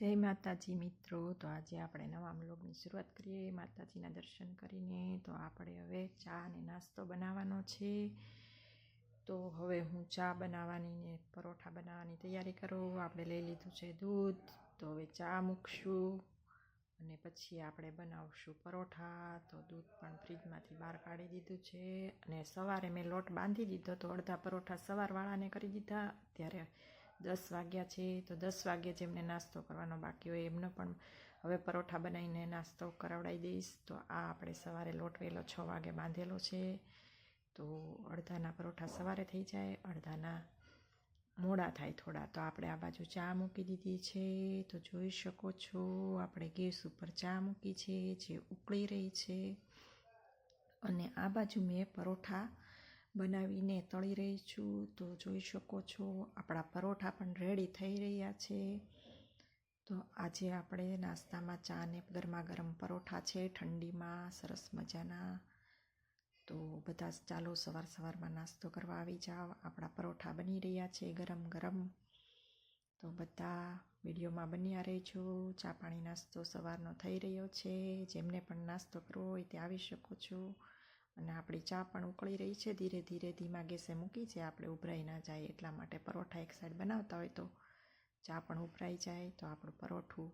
જય માતાજી મિત્રો. તો આજે આપણે નવા બ્લોગની શરૂઆત કરીએ. માતાજીના દર્શન કરીને તો આપણે હવે ચા અને નાસ્તો બનાવવાનો છે. તો હવે હું ચા બનાવવાની ને પરોઠા બનાવવાની તૈયારી કરું. આપણે લઈ લીધું છે દૂધ. તો હવે ચા મૂકશું અને પછી આપણે બનાવશું પરોઠા. તો દૂધ પણ ફ્રીજમાંથી બહાર કાઢી દીધું છે અને સવારે મેં લોટ બાંધી દીધો તો અડધા પરોઠા સવારવાળાને કરી દીધા. ત્યારે દસ વાગ્યા છે, તો દસ વાગ્યે જેમને નાસ્તો કરવાનો બાકી હોય. એમને પણ હવે પરોઠા બનાવીને નાસ્તો કરાવડાવી દઈશ. તો આ આપણે સવારે લોટ વહેલો છ વાગે બાંધેલો છે. તો અડધાના પરોઠા સવારે થઈ જાય, અડધાના મોડા થાય થોડા. તો આપણે આ બાજુ ચા મૂકી દીધી છે. તો જોઈ શકો છો, આપણે ગેસ ઉપર ચા મૂકી છે, જે ઉકળી રહી છે. અને આ બાજુ મેં પરોઠા બનાવીને તળી રહી છું. તો જોઈ શકો છો, આપણા પરોઠા પણ રેડી થઈ રહ્યા છે. તો આજે આપણે નાસ્તામાં ચા ને ગરમા ગરમ પરોઠા છે, ઠંડીમાં, સરસ મજાના. તો બધા ચાલો સવાર સવારમાં નાસ્તો કરવા આવી જાઓ. આપણા પરોઠા બની રહ્યા છે ગરમ ગરમ. તો બધા વિડીયોમાં બન્યા રહેજો. ચા પાણી નાસ્તો સવારનો થઈ રહ્યો છે. જેમને પણ નાસ્તો કરવો હોય તે આવી શકો છો. અને આપણી ચા પણ ઉકળી રહી છે. ધીરે ધીરે ધીમા ગેસે મૂકી છે આપણે ઉભરાઈ ના જાય એટલા માટે પરોઠા એક સાઈડ બનાવતા હોય તો ચા પણ ઉભરાઈ જાય. તો આપણું પરોઠું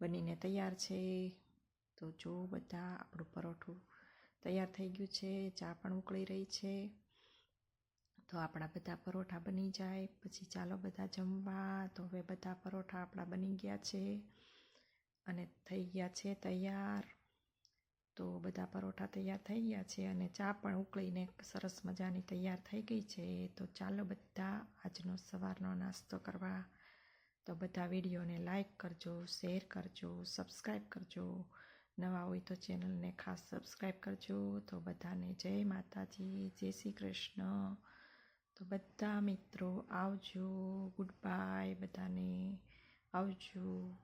બનીને તૈયાર છે. તો જો બધા આપણું પરોઠું તૈયાર થઈ ગયું છે. ચા પણ ઉકળી રહી છે. તો આપણા બધા પરોઠા બની જાય. પછી ચાલો બધા જમવા. તો હવે બધા પરોઠા આપણા બની ગયા છે. અને થઈ ગયા છે તૈયાર. તો બધા પરોઠા તૈયાર થઈ ગયા છે અને ચા પણ ઉકળીને સરસ મજાની તૈયાર થઈ ગઈ છે. તો ચાલો બધા આજનો સવારનો નાસ્તો કરવા. તો બધા વિડીયોને લાઈક કરજો, શેર કરજો સબસ્ક્રાઈબ કરજો. નવા હોય તો ચેનલને ખાસ સબસ્ક્રાઈબ કરજો. તો બધાને જય માતાજી, જય શ્રી કૃષ્ણ. તો બધા મિત્રો આવજો. ગુડ બાય બધાને. આવજો.